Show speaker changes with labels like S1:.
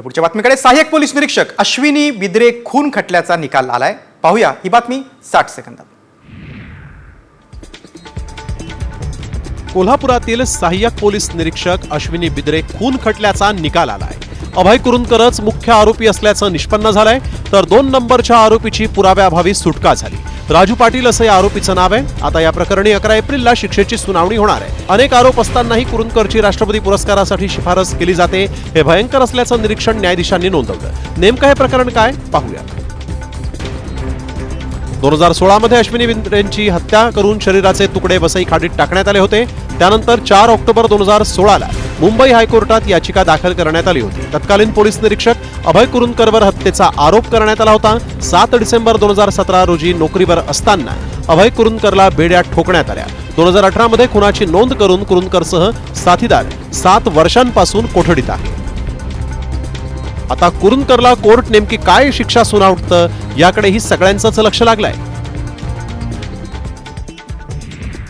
S1: पुढच्या बातमीकडे सहाय्यक पोलीस निरीक्षक अश्विनी बिद्रे खून खटल्याचा निकाल आलाय. पाहूया ही बातमी साठ सेकंदात.
S2: कोल्हापुरातील सहाय्यक पोलीस निरीक्षक अश्विनी बिद्रे खून खटल्याचा निकाल आलाय. अभय कुरुंदकरच मुख्य आरोपी असल्याचं निष्पन्न झालंय. तर दोन नंबरच्या आरोपीची पुराव्याअभावी सुटका झाली. राजू पाटील असं या आरोपीचं नाव आहे. आता या प्रकरणी अकरा एप्रिलला शिक्षेची सुनावणी होणार आहे. अनेक आरोप असतानाही कुरुंदकरची राष्ट्रपती पुरस्कारासाठी शिफारस केली जाते हे भयंकर असल्याचं निरीक्षण न्यायाधीशांनी नोंदवलं. नेमकं हे प्रकरण काय? पाहूया. दोन हजार सोळा मध्ये अश्विनी बिंद्रेंची हत्या करून शरीराचे तुकडे वसई खाडीत टाकण्यात आले होते. त्यानंतर चार ऑक्टोबर दोन हजार सोळाला मुंबई हायकोर्टात याचिका दाखल करण्यात आली होती. तत्कालीन पोलीस निरीक्षक अभय कुरुंदकरवर हत्येचा आरोप करण्यात आला होता. सात डिसेंबर दोन हजार सतरा रोजी नोकरीवर असताना अभय कुरुंदकरला बेड्या ठोकण्यात आल्या. दोन हजार अठरा मध्ये खुनाची नोंद करून कुरुंदकरसह साथीदार सात वर्षांपासून कोठडीत आहे. आता कुरुंदकरला कोर्ट नेमकी काय शिक्षा सुनावतं याकडेही सगळ्यांचंच लक्ष लागलंय.